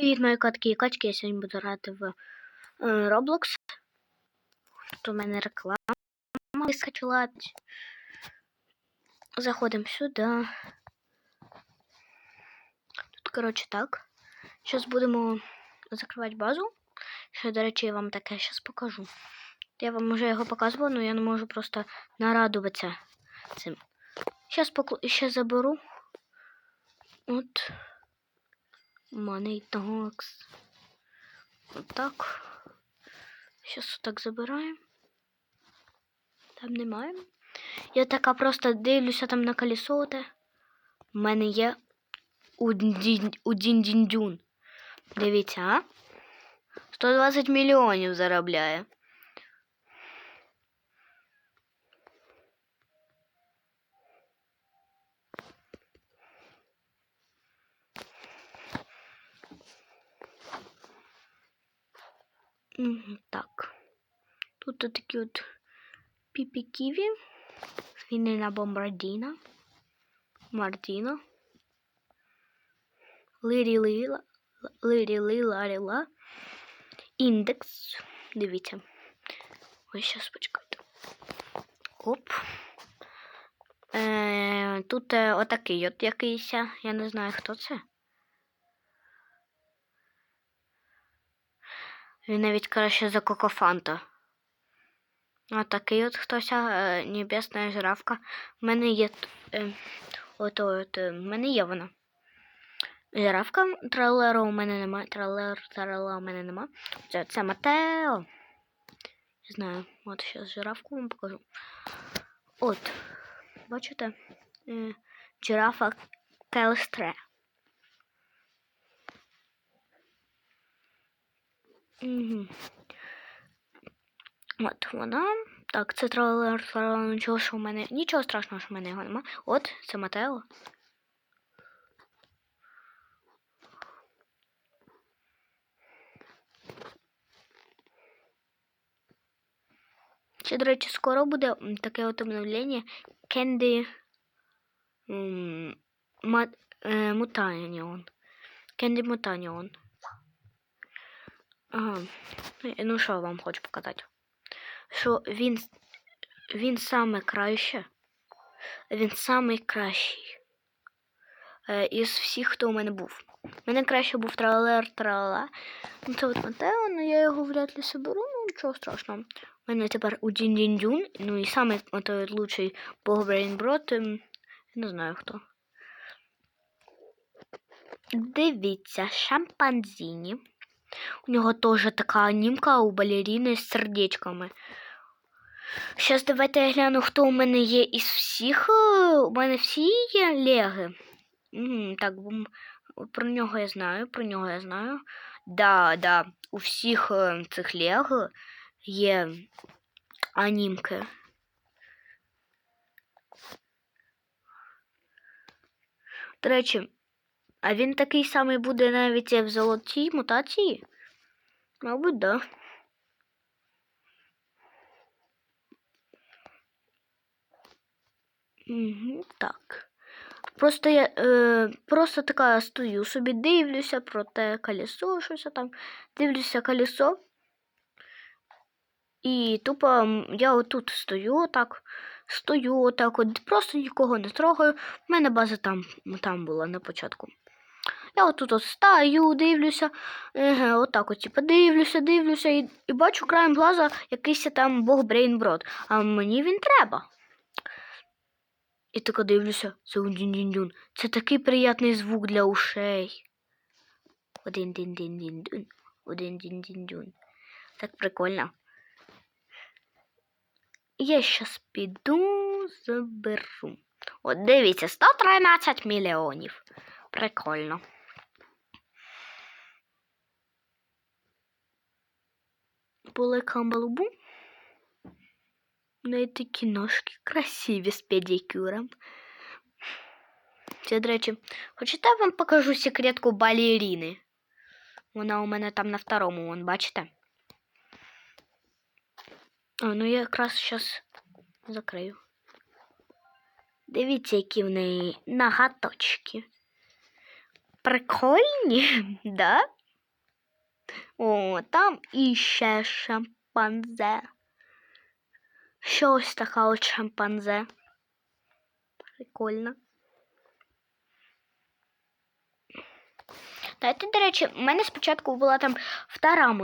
Привіт, мої котки і качки. Я сьогодні буду грати в е, Roblox. Тут у мене реклама вискочила. Заходимо сюди. Тут, коротше, так. Зараз будемо закривати базу. Ще, до речі, я вам таке зараз покажу. Я вам вже його показувала, але я не можу просто нарадуватися цим. Зараз покл... ще заберу. От. Money Dogs. так. Щас отак забираємо. Там немає. Я така просто дивлюся там на колесо. У мене є Удін-дін-дюн. Дивіться, а? 120 мільйонів заробляє. Так. Тут такі от піпі-ківі. Свінина бомбардіна. Мартіна. Лирі-лила. Лирі-лила-лила. Індекс. Дивіться. Ось зараз почекайте. Оп. Е, тут е, отакий от якийсь. Я не знаю, хто це. Він навіть краще за Кокофанта. А такий от хтось е, небесна жирафка. У мене є е, от, от, е, в мене є вона. Жирафка тралера у мене нема. Тралер, тралера у мене нема. Це, це Матео. Не знаю, от зараз жирафку вам покажу. От. Бачите? Е, жирафа Келстре. Угу. От вона. Так, це тралер, нічого, що в мене. Нічого страшного, що в мене його нема. От, це Матео. Ще, до речі, скоро буде таке от обновлення Candy Mutanion. Candy Mutanion. Ага. Ну що я вам хочу показати? Що він, він саме краще. Він самий кращий. Е, із всіх, хто у мене був. У мене краще був тралер трала. Ну це от Матео, але я його вряд ли соберу, ну нічого страшного. У мене тепер у дін дюн ну і саме той лучший бог Брейнброд, ем, не знаю хто. Дивіться, шампанзіні. У нього теж така анімка у балеріни з сердечками. Зараз давайте я гляну, хто у мене є із всіх. е, У мене всі є леги. Так, про нього я знаю, про нього я знаю. Да, да, у всіх е, цих лег є анімки. До речі, а він такий самий буде навіть в золотій мутації? Мабуть, да. Так. Просто я е, просто така стою собі, дивлюся про те колесо, щось там. Дивлюся колесо. І тупо я отут стою, отак, стою, отак, от, просто нікого не трогаю. У мене база там, там була на початку. Я отут от стаю, дивлюся, еге, отак от, типу, дивлюся, дивлюся і, і бачу краєм глаза якийсь там бог Брейнброд. А мені він треба. І тако дивлюся, це дін-дін-дюн. Це такий приятний звук для ушей. Один дін дін дін дюн один дін дін дюн Так прикольно. Я щас піду заберу. От дивіться, 113 мільйонів. Прикольно. Були камбалубу. У неї такі ножки красиві з педикюром. Це, до речі, хочете вам покажу секретку балеріни? Вона у мене там на второму, вон, бачите? А, ну я якраз зараз закрию. Дивіться, які в неї нагаточки. Прикольні, да? О, там іще шимпанзе. Що ось така от шимпанзе. Прикольно. Дайте, до речі, в мене спочатку була там втора,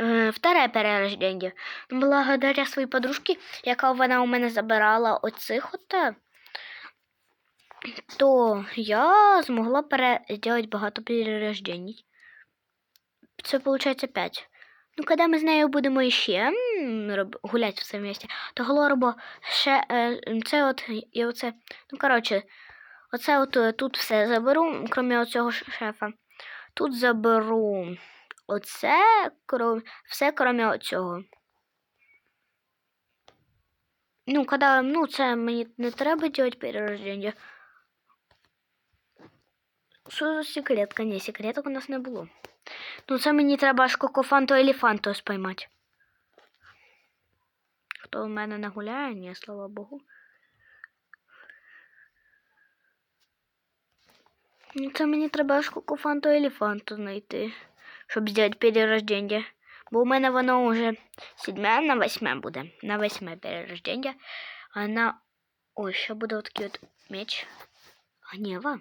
е, вторе перерождення. Благодаря своїй подружці, яка вона у мене забирала оцих от, е, то я змогла переделать багато перерождень. Це виходить 5. Ну, коли ми з нею будемо ще м, роб- гуляти все вместе, то Глорбо ще е, це от і оце. Ну, коротше, оце от е, тут все заберу, крім оцього шефа. Тут заберу оце, кром, все крім оцього. Ну, коли, ну, це мені не треба робити перерождення. Що за секретка? Ні, секреток у нас не було. Ну, це мені треба аж кокофанту елефанту спіймати. Хто в мене не гуляє? Ні, слава Богу. Ну, це мені треба аж кокофанту елефанту знайти, щоб зробити перерождення. Бо у мене воно вже сідьме на восьме буде. На восьме перерождення. А на. Ой, ще буде отакий от меч. Гнєва.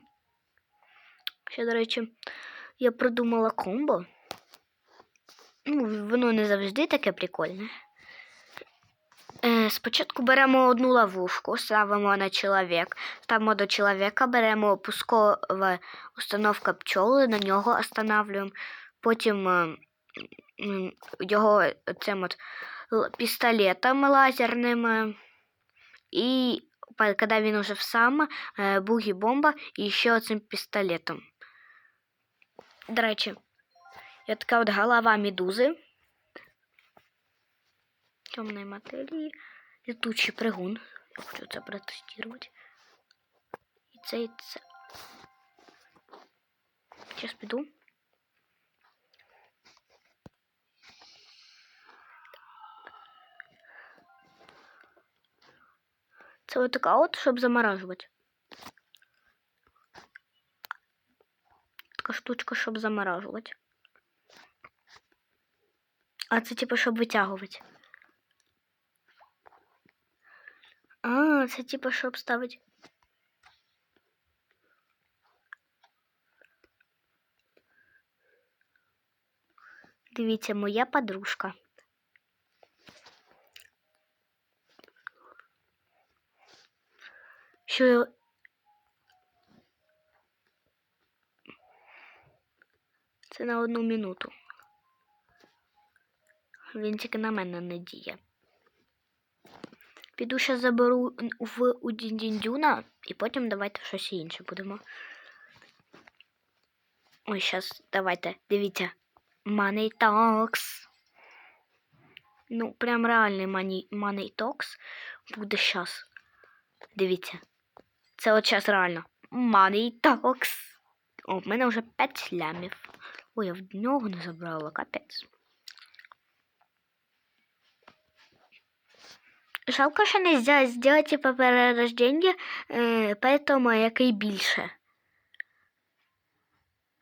Ще, до речі, я придумала комбо. Ну, воно не завжди таке прикольне. Е, спочатку беремо одну ловушку, ставимо на чоловік. Ставимо до чоловіка, беремо пускова установка пчоли, на нього останавливаємо. Потім е, його цим от пістолетом лазерним. е, І коли він уже в сам, бугі-бомба і ще оцим пістолетом. До речі, я така от голова медузи. Темної матерії. Летучий пригун. Я хочу це протестувати. І це, і це. Зараз піду. Це от така от, щоб заморажувати. Така штучка, щоб заморажувати. А це типу, щоб витягувати. А, це типу, щоб ставити. Дивіться, моя подружка. Що Це на одну минуту. Він тільки на мене не діє. Піду ще заберу в у Діндіндюна, і потім давайте щось інше будемо. Ой, щас, давайте, дивіться. Money Talks. Ну, прям реальний Money, Money Talks буде щас. Дивіться. Це от щас реально. Money Talks. О, в мене вже 5 лямів. Ой, я в нього не забрала, капець. Жалко, що не можна зробити типу, перерождення, е, поэтому який більше.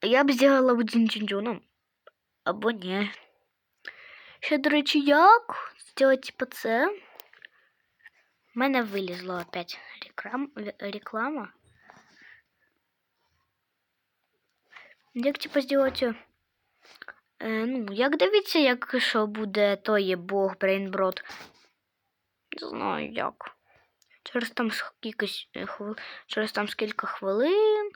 Я б зробила б Джинджинджуном. Або ні. Ще, до речі, як зробити типу це? У мене вилізло опять реклам, реклама. Як типу зробити? Е, ну, як дивіться, як що буде той Бог Брейнброд. Не знаю як. Через там скількись е, через там скільки хвилин.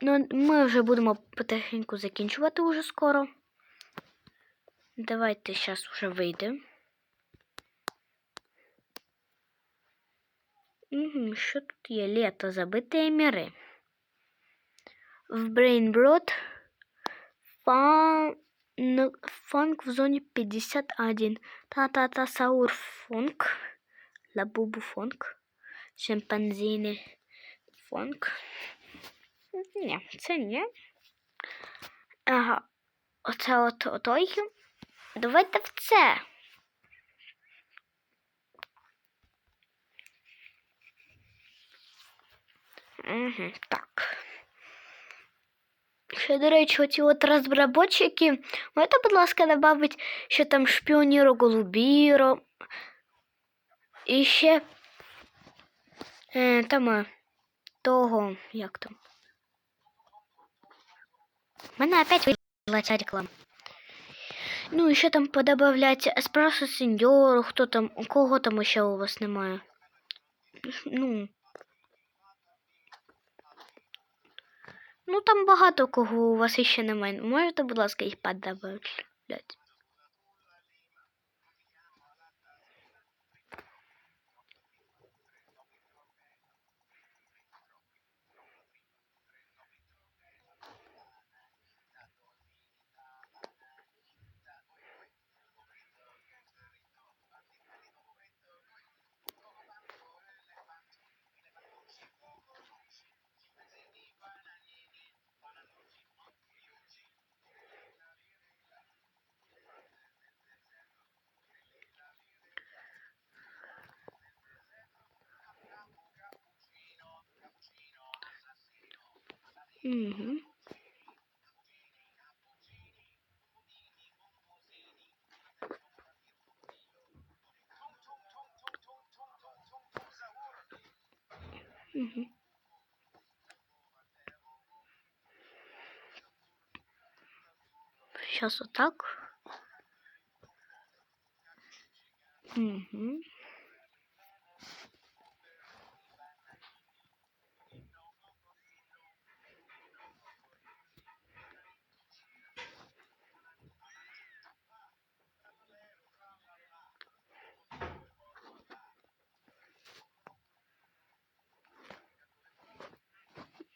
Ну, ми вже будемо потихеньку закінчувати уже скоро. Давайте зараз вже вийде. Угу, що тут є? Лето, забиті міри. В Брейнброд фан... ну, фанк в зоні 51. Та-та-та Саур фонк. Лабубу фонк. Шимпанзіни фонк. Ні, це ні. Ага. Оце от отой. Давайте в це. Угу, так. Ще, до речі, оці от розробники, можете, будь ласка, додати, що там шпіоніро голубіро. І ще е, там е, того, як там. У мене опять вилізла ця реклама. Ну, і ще там подобавлять еспресо сеньору, хто там, у кого там ще у вас немає. Ну. Ну, там багато кого у вас іще немає. Можете, будь ласка, їх подобавляти? Угу. Угу. Сейчас вот так. Угу.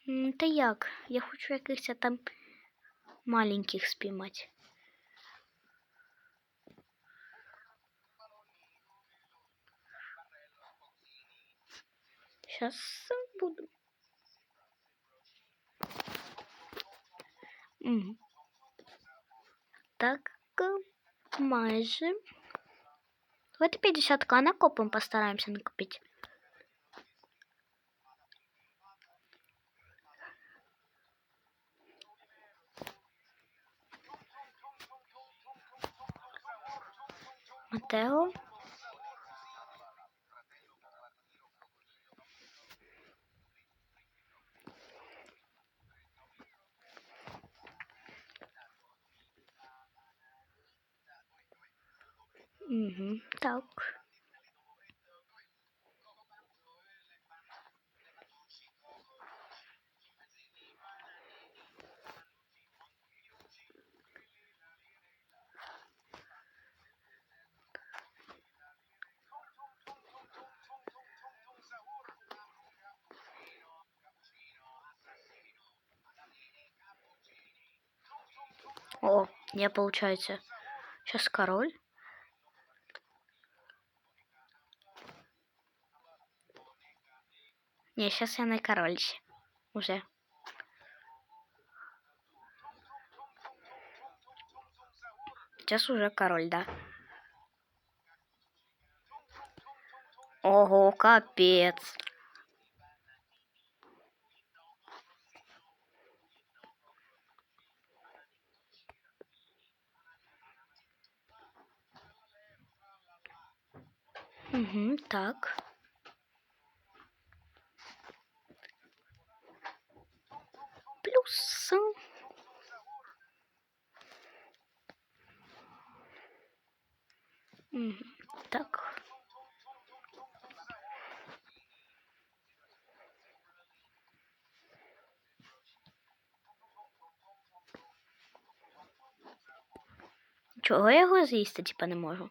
Та як? Я хочу якихось там маленьких спіймати. Сейчас буду. Мгм. Так, майже. Давайте 50к накопим, постараемся накопить. Матео. Угу, так. О, я получается. Сейчас король. Не, сейчас я на король ще. Уже. Сейчас уже король, да. Ого, капец. Угу, так. Плюс. Так. Чого я його з'їсти, типа, не можу?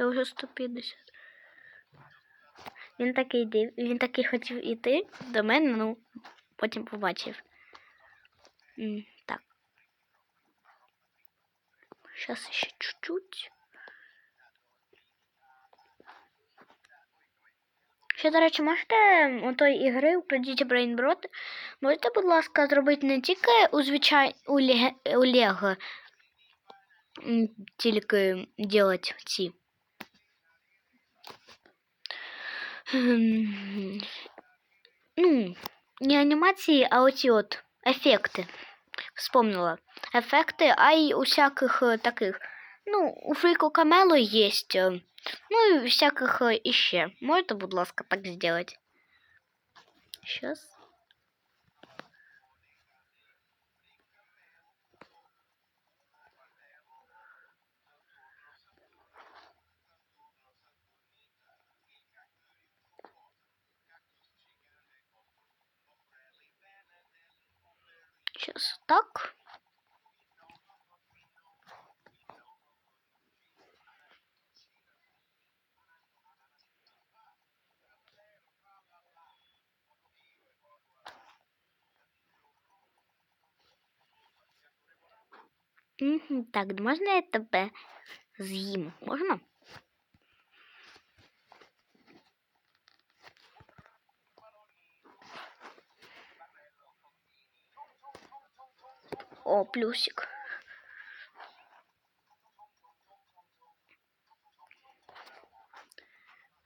Я вже 150. Він такий див, він такий хотів іти до мене, ну потім побачив. М, так. Зараз ще чуть-чуть. Ще, до речі, можете у той ігри у Brain Brot, можете, будь ласка, зробити не тільки у звичай у, Лег... у Лего, тільки делать ці. Ну, не анімації, а оці от ефекти. Вспомнила. Ефекти, а й усяких е, таких. Ну, у Фріку Камело є. е, Ну і всяких е, іще. Можете, будь ласка, так зробити? Щас. Сейчас Так. Так, можна я тебе з'їм? Можна? О, плюсик.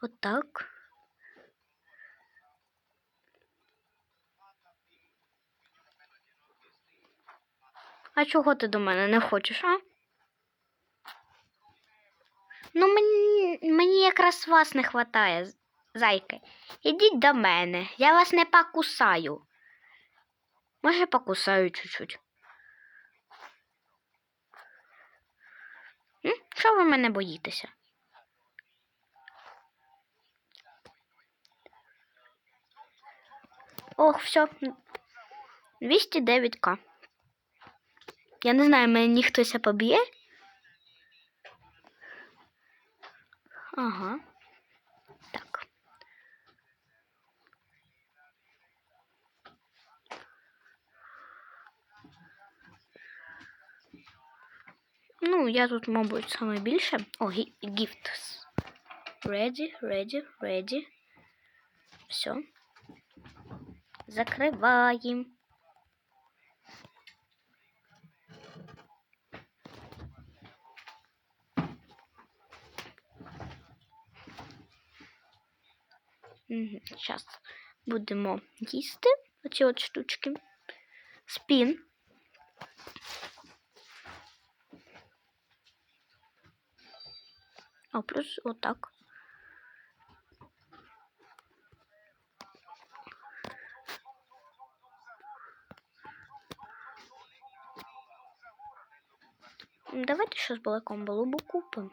Вот так. А чого ти до мене не хочеш, а? Ну, мені, мені якраз вас не вистачає, зайки. Ідіть до мене, я вас не покусаю. Може, покусаю чуть-чуть. М? Що ви мене боїтеся? Ох, все. 209к. Я не знаю, мені хтось поб'є. Ага. Так. Ну, я тут, мабуть, саме більше. О, gifts. Ready, ready, ready. Все. Закриваємо. Зараз будемо їсти оці от штучки. Спін. А плюс отак. Давайте ще з балаком балубу купимо.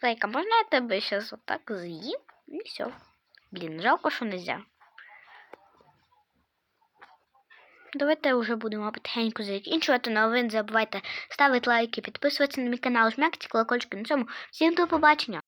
Зайка, можна я тебе зараз отак з'їм? І все. Блін, жалко, що нельзя. Давайте вже будемо потихеньку закінчувати. Но ви не забувайте ставити лайки, підписуватися на мій канал, жмякайте колокольчики на цьому. Всім до побачення!